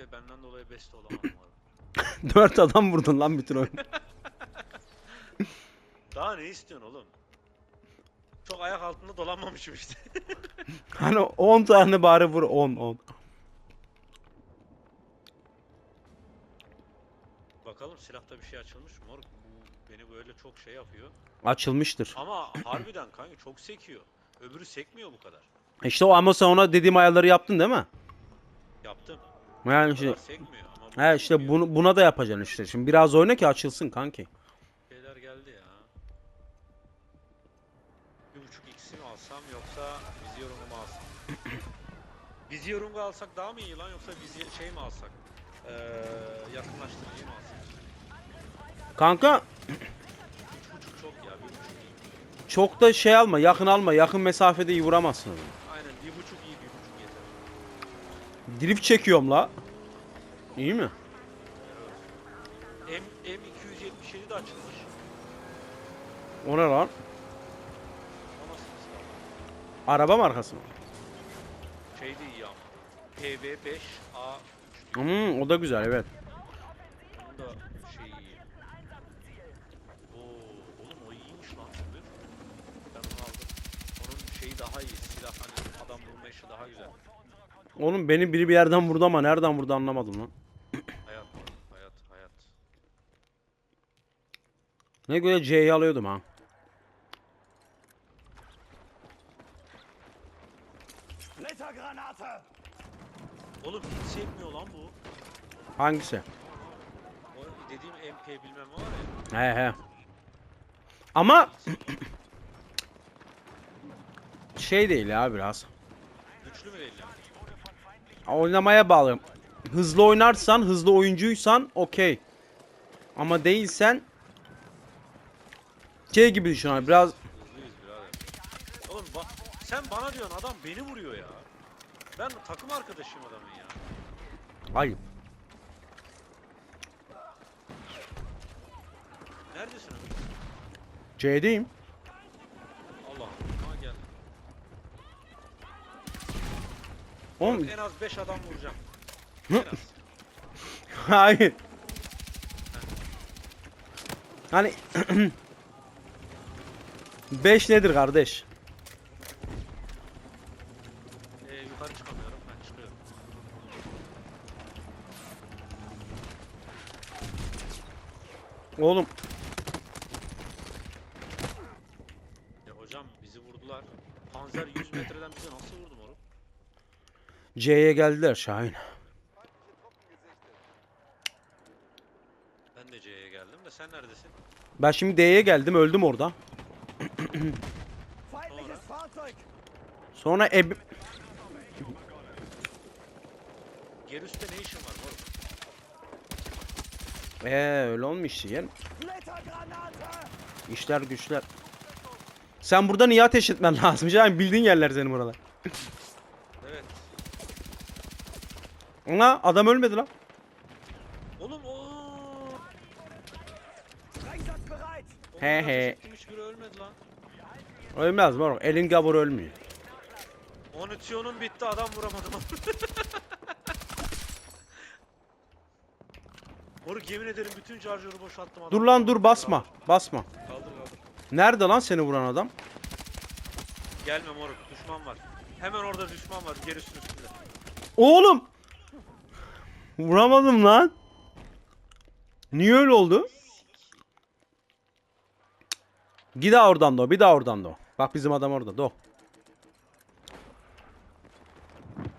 Ve benden dolayı beste olamadım abi. 4 adam vurdun lan bütün oyun. Daha ne istiyorsun oğlum? Çok ayak altında dolanmamışım işte. Hani 10 tane bari vur 10 10. Bakalım silahta bir şey açılmış mı? Moruk bu beni böyle çok şey yapıyor. Açılmıştır. Ama harbiden kanka çok sekiyor. Öbürü sekmiyor bu kadar. İşte o ama sen ona dediğim ayarları yaptın değil mi? Yaptım. Yani işte, sekmiyor ama bu he işte sekiyor. bunu, buna da yapacaksın işte. Şimdi biraz oyna ki açılsın kanki. Şeyler geldi ya. Bir buçuk x'i mi alsam yoksa Vizyorum'u mu alsam? Vizyorum'u alsak daha mı iyi lan yoksa vizyo şey mi alsak? Ee, yakınlaştırıcıyı mı alsak? Kanka Üç buçuk çok ya bir buçuk iyi. çok da şey alma yakın alma yakın mesafede iyi vuramazsın adamı. Aynen bir buçuk iyi bir buçuk yeter. Drift çekiyorum la. İyi mi? M, M277 de açılmış. O ne lan? Araba markası mı? Şey de iyi ama. PV5A Hmm, o da güzel evet. Da şey iyi. Oo, oğlum o iyiymiş lan. Ben onu aldım. Onun şeyi daha iyi. Silah hani adam vurma işi daha güzel. Oğlum beni biri bir yerden vurdu ama nereden vurdu anlamadım lan. Hayat. Hayat, hayat. Ne göre C'yi alıyordum ha. Oğlum hiç sekmiyor lan bu. Hangisi? O dediğim MP bilmem var ya. He he. Ama şey değil ya biraz. Güçlü mü değil yani? Oynamaya bağlı. Hızlı oynarsan, hızlı oyuncuysan okey. Ama değilsen şey gibi düşün abi biraz. Oğlum bak sen bana diyorsun adam beni vuruyor ya. Ben takım arkadaşıyım adamın ya. ayıp. Neredesin Ömür? C'deyim. Allah Allah gel. Oğlum En az 5 adam vuracağım. Hı? En az. hayır. Hani 5 nedir kardeş? Ee, yukarı çıkamıyorum. Ben çıkıyorum. Oğlum Ya hocam bizi vurdular. Panzer 100 metreden bize nasıl vurdu moruk? C'ye geldiler Şahin. Ben de C'ye geldim de sen neredesin? Ben şimdi D'ye geldim öldüm orada. Sonra eb Gerüs'te ne işin var moruk? Eee öyle olmuş yer. İşler güçler. Sen burada niye ateş etmen lazım? Şahin bildiğin yerler senin buralar. Evet. Ona adam ölmedi lan. Oğlum o. He he. Hiçbiri ölmedi lan. Ölmez moruk. Elin gabur ölmüyor. Munisyonum bitti adam vuramadım. Moruk yemin ederim bütün charger'ı boşalttım adam. Dur lan dur basma. Basma. Kaldır kaldır. Nerede lan seni vuran adam? Gelme moruk düşman var. Hemen orada düşman var Gerüs'ün üstünde. Oğlum. Vuramadım lan. Niye öyle oldu? Bir daha oradan da o. Bir daha oradan da o. Bak bizim adam orada. Do.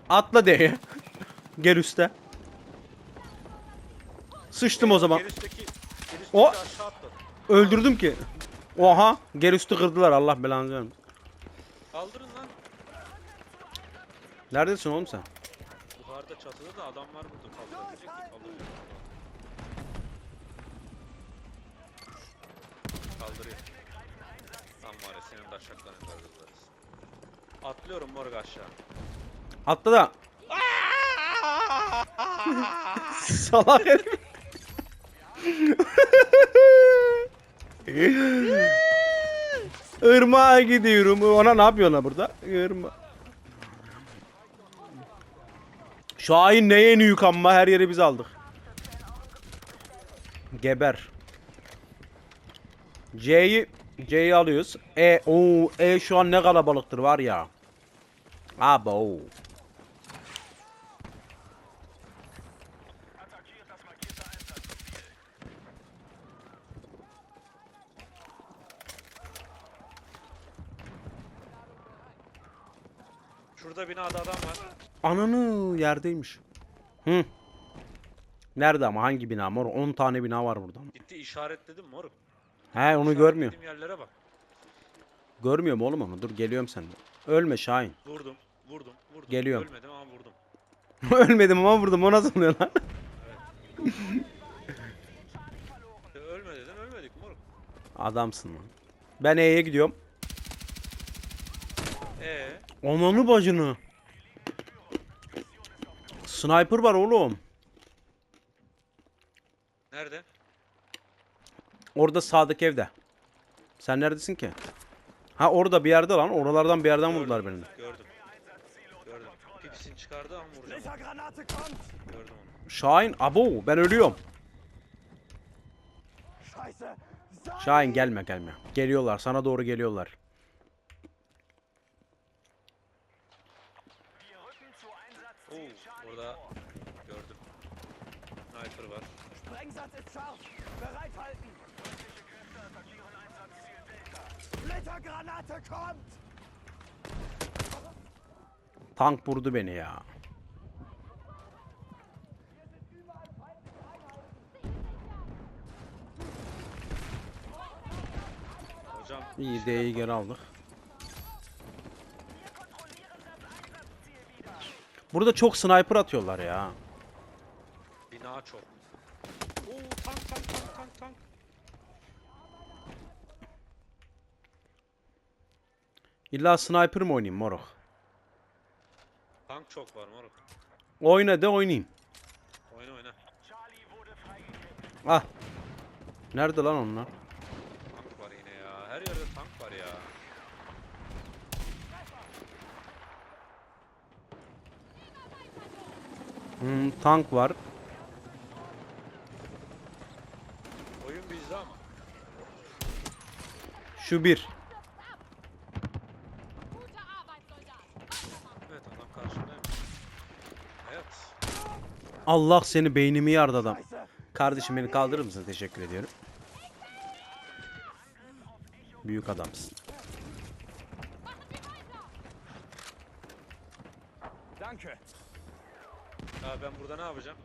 Atla D'ye. Gel üste. Sıçtım o zaman. Gerüs'teki, O-. Öldürdüm ki. Oha. Gel üstü kırdılar. Allah belanı vermesin. Kaldırın lan. Neredesin oğlum sen? Çatıda da adam var burada kaldırabilecek mi? Kaldıracak. Kaldırıyor. Tam var ya senin de aşağıdan kaldırırız. Atlıyorum morg aşağı. Atla da. Salak herif. Irmağa gidiyorum. Ona ne yapıyorsun lan burada? Irma. Şahin neye en yük amma her yeri biz aldık. Geber. C'yi C'yi alıyoruz. E o E şu an ne kalabalıktır var ya. Abo. Şurada binada adam var. Ananı yerdeymiş. Hı. Nerede ama hangi bina mor? 10 tane bina var burada. Gitti işaretledim moruk. He onu görmüyor. Yerlere bak. Görmüyorum oğlum onu. Dur geliyorum sen. Ölme Şahin. Vurdum, vurdum, vurdum. Geliyorum. Ölmedim ama vurdum. Ölmedim ama vurdum. O nasıl oluyor lan? Ölme dedin, ölmedik moruk. Adamsın lan. Ben E'ye gidiyorum. Ee, Ananı bacını. Sniper var oğlum. nerede? Orada sağdaki evde. Sen neredesin ki? Ha orada bir yerde lan. Oralardan bir yerden vurdular beni. Gördüm. Gördüm. Pipisini çıkardı ama vuracağım. Gördüm onu. Şahin abo ben ölüyorum. Şahin gelme gelme. Geliyorlar sana doğru geliyorlar. Oo, orada gördüm. Sniper var. Sprengsatz ist scharf! Bereithalten! Splittergranate kommt! Tank vurdu beni ya. Hocam İyi D'yi geri aldık. Burada çok sniper atıyorlar ya. bina çok. Oo, tank tank tank tank tank. İlla sniper mi oynayayım moruk? Tank çok var moruk. Oyna de oynayayım. Oyna oyna. Ah. Nerede lan onlar? Tank var yine ya. Her yerde tank var ya. Hmm, tank var. Oyun bizde ama. Şu bir. Gute Arbeit, Soldat. Evet adam karşımdaymış. Evet. Allah seni beynimi yardı adam. Kardeşim beni kaldırır mısın? Teşekkür ediyorum. Büyük adamsın. Danke! Ya ben burada ne yapacağım?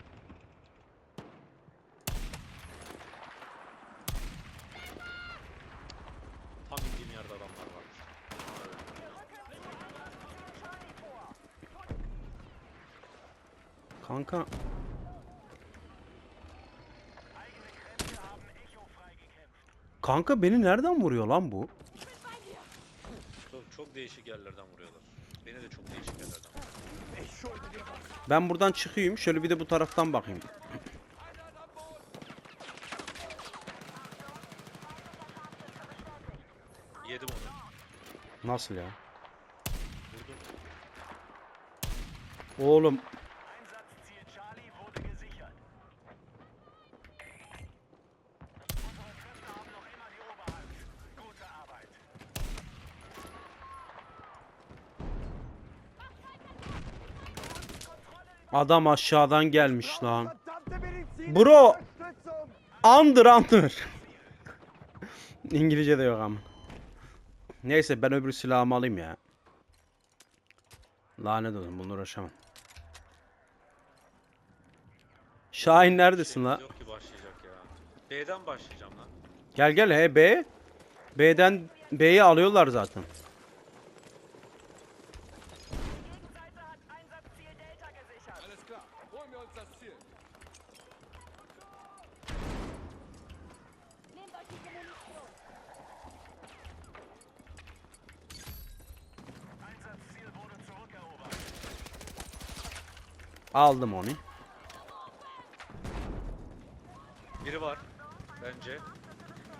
Tam indiğim yerde adamlar var. Kanka. Kanka beni nereden vuruyor lan bu? Çok, çok değişik yerlerden vuruyorlar. Beni de çok değişik yerlerden was! Ben buradan çıkayım. Şöyle bir de bu taraftan bakayım. Yedim onu. Nasıl ya? Vurdum. Oğlum adam aşağıdan gelmiş lan. Bro! Andır andır. İngilizce de yok ama. Neyse ben öbür silahımı alayım ya. Lanet olsun bununla uğraşamam. Şahin neredesin la? Yok ki başlayacak ya. B'den başlayacağım lan. Gel gel he B. B'den B'yi alıyorlar zaten. Aldım onu. Biri var bence.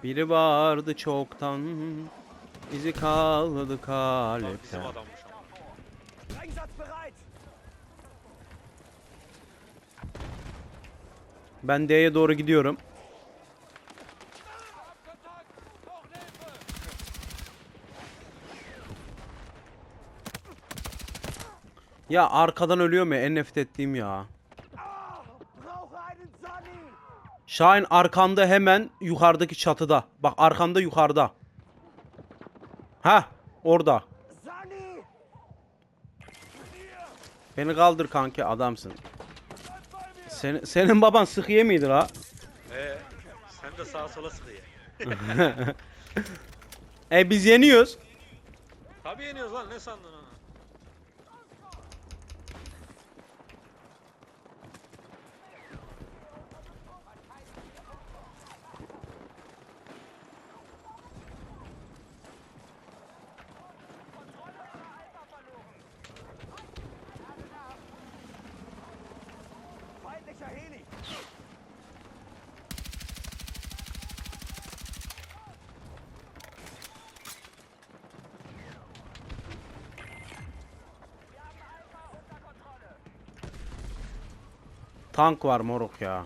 Biri vardı çoktan. Bizi kaldı Lan bizim kalepten. adammış. Ben D'ye doğru gidiyorum. Ya arkadan ölüyor mu? En nefret ettiğim ya. Şahin arkanda hemen yukarıdaki çatıda. Bak arkanda yukarıda. Ha orada. Beni kaldır kanki adamsın. Senin, senin baban sıkıye miydi la? Ee, sen de sağa sola sıkıyor. E biz yeniyoruz. Tabii yeniyoruz lan ne sandın onu? Tank var moruk ya.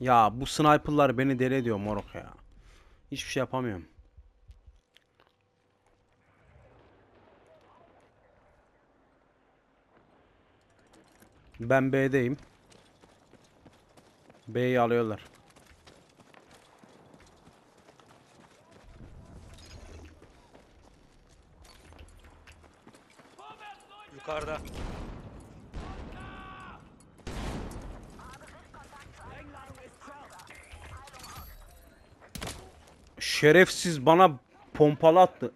Ya bu sniperlar beni deli ediyor moruk ya. Hiçbir şey yapamıyorum. Ben B'deyim. B'yi alıyorlar. Yukarıda. Şerefsiz bana pompalı attı.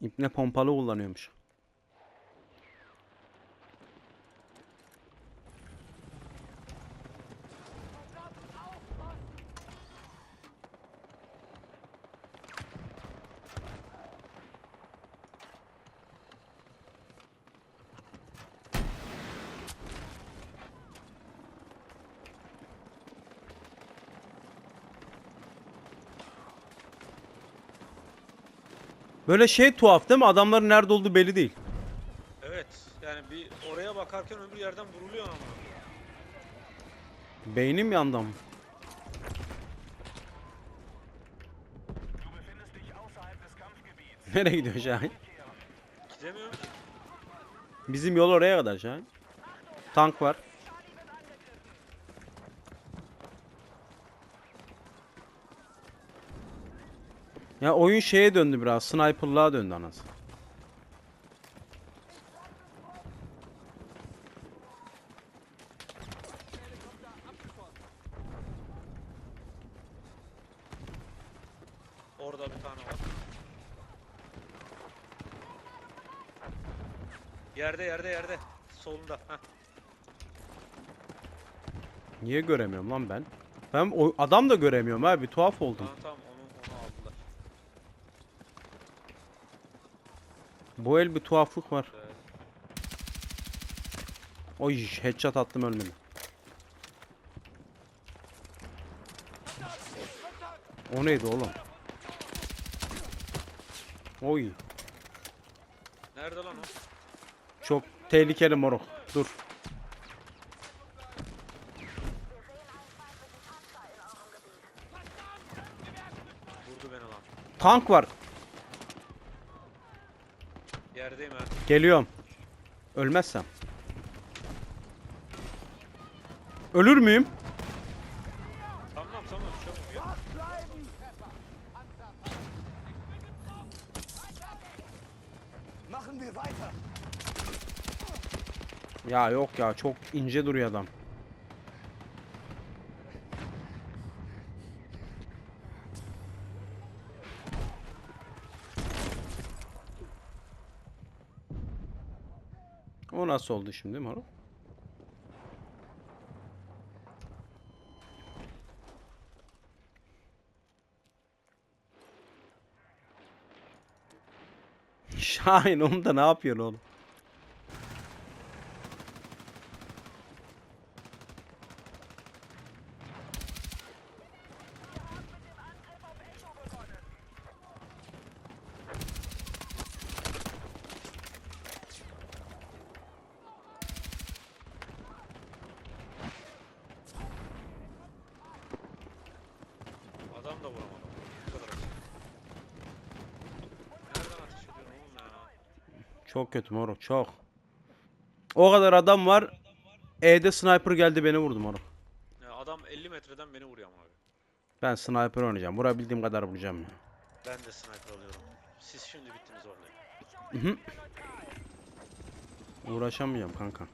İpne pompalı kullanıyormuş. Böyle şey tuhaf değil mi? Adamların nerede olduğu belli değil. Evet. Yani bir oraya bakarken öbür yerden vuruluyor ama. Beynim yandı mı? Nereye gidiyor Şahin? Gidemiyorum. Bizim yol oraya kadar Şahin. Tank var. Ya oyun şeye döndü biraz. Sniper'lığa döndü anası. Orada bir tane var. Yerde yerde yerde. Solunda. Heh. Niye göremiyorum lan ben? Ben o adam da göremiyorum abi. Tuhaf oldum. Tamam tamam onu, onu aldılar. Bu el bir tuhaflık var. Oy headshot attım ölmedi. O neydi oğlum? Oy Nerede lan o? çok tehlikeli moruk. Dur. Vurdu beni lan. Tank var. Yerdeyim ha. Geliyorum. Ölmezsem. Ölür müyüm? Ya yok ya çok ince duruyor adam. Nasıl oldu şimdi moruk? Şahin oğlum da ne yapıyorsun oğlum? da vuramadım. Bu kadar açık. Nereden ateş ediyorsun oğlum ya? Çok kötü moruk çok. O kadar adam var. E'de sniper geldi beni vurdu moruk. Adam 50 metreden beni vuruyor ama abi. Ben sniper oynayacağım. Vurabildiğim kadar vuracağım ya. Ben de sniper alıyorum. Siz şimdi bittiniz orada. Uğraşamayacağım kanka.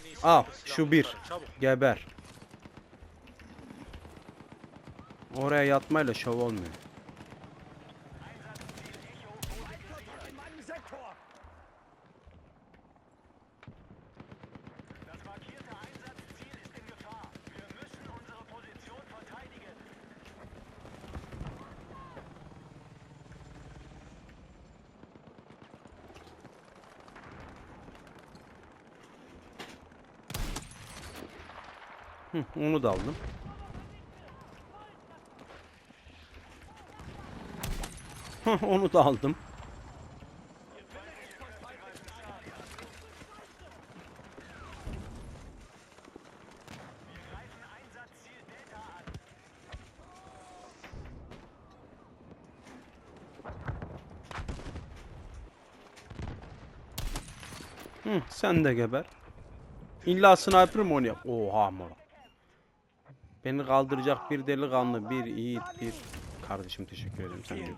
En iyisi Al, şu bir. Çabuk. Oraya yatmayla şov olmuyor. Onu da aldım. onu da aldım. Hı, sen de geber. İlla sniper mi oynayalım? Oha mor. Beni kaldıracak bir delikanlı, bir yiğit, bir... Kardeşim teşekkür ederim sen de.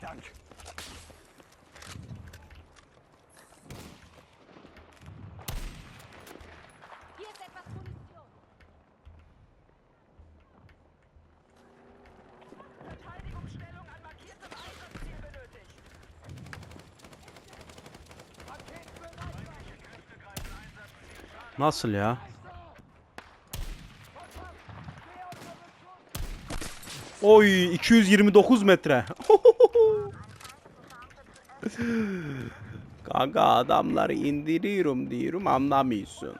Nasıl ya? Oy 229 metre. Kanka adamları indiriyorum diyorum anlamıyorsun.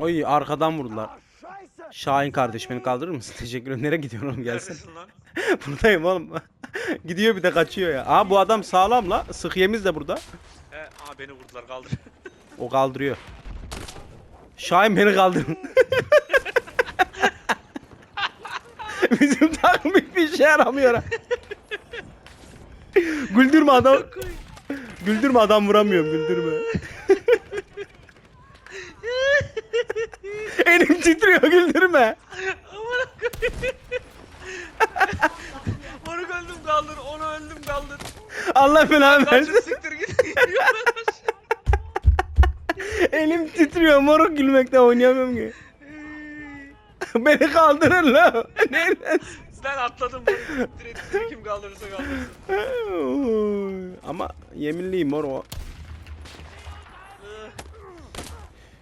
Oy arkadan vurdular. Şahin kardeş beni kaldırır mısın? Teşekkür ederim. Nereye gidiyorsun oğlum gelsin. Neredesin lan? Buradayım oğlum. Gidiyor bir de kaçıyor ya. Aa bu adam sağlam la. Sıkyemiz de burada. He, aa beni vurdular kaldır. O kaldırıyor. Şahin beni kaldırın. Bizim takım hiçbir işe yaramıyor. ha. güldürme adam. güldürme adam vuramıyorum güldürme. Elim titriyor güldürme. Onu öldüm kaldır, onu öldüm kaldır. Allah belanı Kaçın versin. siktir git. Elim titriyor moruk gülmekten oynayamıyorum ki. Beni kaldırın la. Nereden? ben atladım. Direkt kim kaldırırsa kaldırsın. Ama yeminliyim mor o.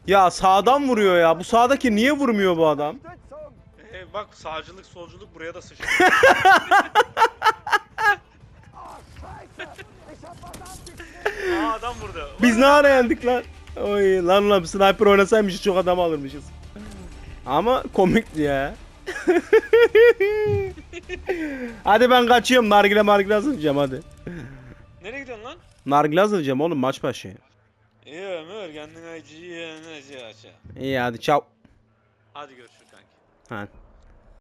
Ya sağdan vuruyor ya. Bu sağdaki niye vurmuyor bu adam? Ee, bak sağcılık solculuk buraya da. Aa adam burada. Biz ne ara yendik lan? Oy lan lan sniper oynasaymışız çok adam alırmışız. Ama komikti ya. hadi ben kaçıyorum. Nargile margile hazırlayacağım hadi. Nereye gidiyorsun lan? Nargile hazırlayacağım oğlum maç başı. İyi Ömür kendine acı acı. İyi hadi çav. Hadi görüşürüz kanki. Ha.